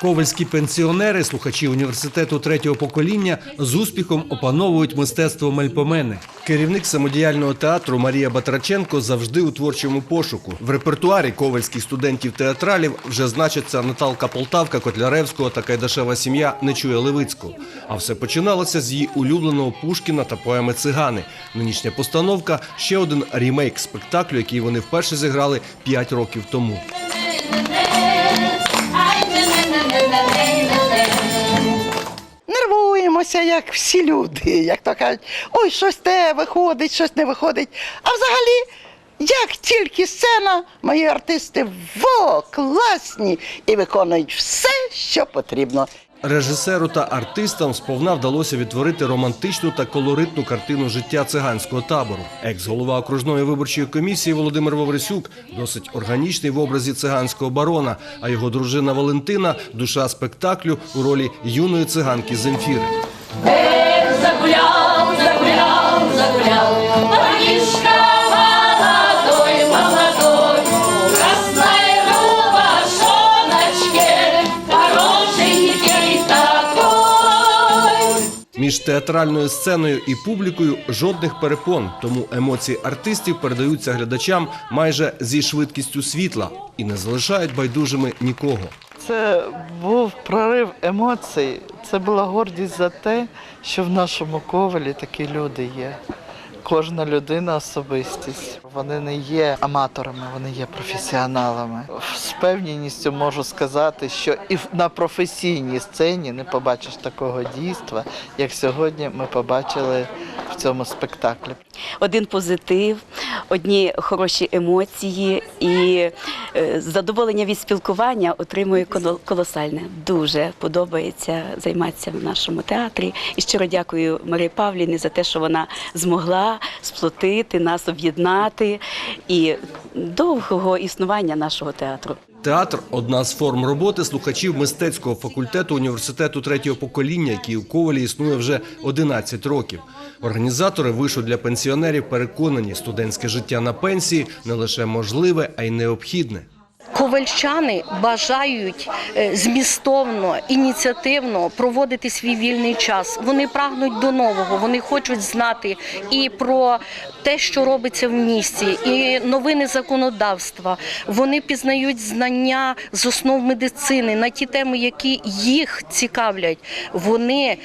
Ковальські пенсіонери, слухачі університету третього покоління, з успіхом опановують мистецтво мельпомени. Керівник самодіяльного театру Марія Батраченко завжди у творчому пошуку. В репертуарі ковальських студентів-театралів вже значаться Наталка Полтавка, Котляревського та Кайдашева сім'я Нечуя Левицького. А все починалося з її улюбленого Пушкіна та поеми Цигани. Нинішня постановка ще один рімейк спектаклю, який вони вперше зіграли 5 років тому. Нервуємося, як всі люди, як то кажуть, ой, щось те виходить, щось не виходить. А взагалі, як тільки сцена, мої артисти во, класні і виконують все, що потрібно. Режисеру та артистам сповна вдалося відтворити романтичну та колоритну картину життя циганського табору. Екс-голова окружної виборчої комісії Володимир Ваврисюк досить органічний в образі циганського барона, а його дружина Валентина душа спектаклю у ролі юної циганки Земфіри. Hey! Між театральною сценою і публікою жодних перепон, тому емоції артистів передаються глядачам майже зі швидкістю світла і не залишають байдужими нікого. Це був прорив емоцій. Це була гордість за те, що в нашому ковалі такі люди є. Кожна людина особистість. Вони не є аматорами, вони є професіоналами. З певністю можу сказати, що і на професійній сцені не побачиш такого дійства, як сьогодні ми побачили цьому спектаклі. один позитив, одні хороші емоції і е, задоволення від спілкування отримую коло- колосальне. Дуже подобається займатися в нашому театрі. І щиро дякую Марії Павлівні за те, що вона змогла сплотити нас, об'єднати і довгого існування нашого театру. Театр одна з форм роботи слухачів мистецького факультету університету третього покоління, який у Ковалі існує вже 11 років. Організатори вишу для пенсіонерів переконані, студентське життя на пенсії не лише можливе, а й необхідне. Ковальчани бажають е, змістовно, ініціативно проводити свій вільний час. Вони прагнуть до нового, вони хочуть знати і про те, що робиться в місті, і новини законодавства. Вони пізнають знання з основ медицини на ті теми, які їх цікавлять. Вони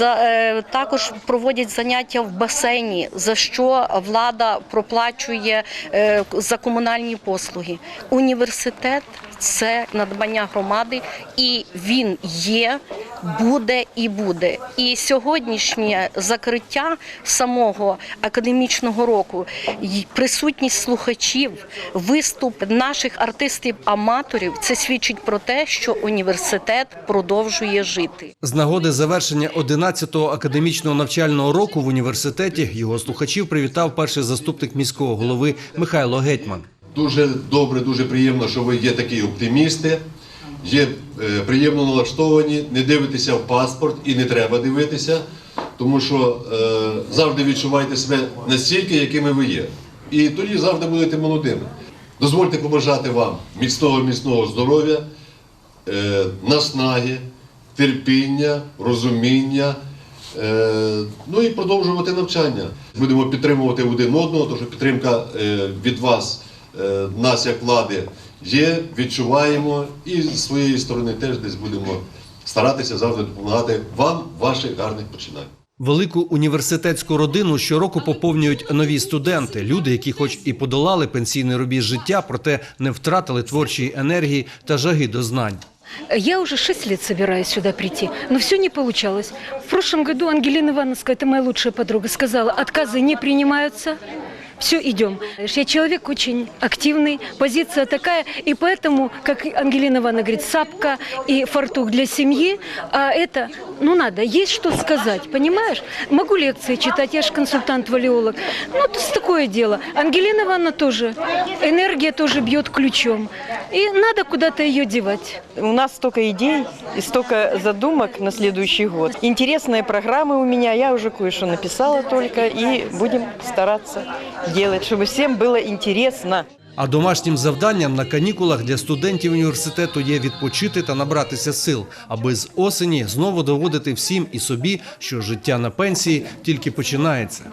е, також проводять заняття в басейні, за що влада проплачує е, за комунальні послуги. Університет це надбання громади, і він є, буде і буде. І сьогоднішнє закриття самого академічного року, присутність слухачів, виступ наших артистів-аматорів це свідчить про те, що університет продовжує жити. З нагоди завершення 11-го академічного навчального року в університеті його слухачів привітав перший заступник міського голови Михайло Гетьман. Дуже добре, дуже приємно, що ви є такі оптимісти, є е, приємно налаштовані, не дивитеся в паспорт і не треба дивитися, тому що е, завжди відчувайте себе настільки, якими ви є. І тоді завжди будете молодими. Дозвольте побажати вам міцного міцного здоров'я, е, наснаги, терпіння, розуміння. Е, ну і продовжувати навчання. Будемо підтримувати один одного, тому що підтримка е, від вас, нас як влади, є, відчуваємо, і з своєї сторони теж десь будемо старатися завжди допомагати вам, ваших гарних починань. Велику університетську родину щороку поповнюють нові студенти, люди, які, хоч і подолали пенсійний рубіж життя, проте не втратили творчої енергії та жаги до знань. Я уже шесть лет собираюсь сюда прийти, но все не получалось. В прошлом году Ангелина Ивановская, это моя лучшая подруга, сказала, отказы не принимаются, все, идем. Я человек очень активный, позиция такая, и поэтому, как и Ангелина Ивановна говорит, сапка и фартук для семьи, а это, ну надо, есть что сказать, понимаешь? Могу лекции читать, я же консультант-валиолог. Ну, то есть такое дело. Ангелина Ивановна тоже, энергия тоже бьет ключом, и надо куда-то ее девать. У нас столько идей и столько задумок на следующий год. Интересные программы у меня, я уже кое-что написала только, и будем стараться делать, чтобы всем было интересно. А домашнім завданням на канікулах для студентів університету є відпочити та набратися сил, аби з осені знову доводити всім і собі, що життя на пенсії тільки починається.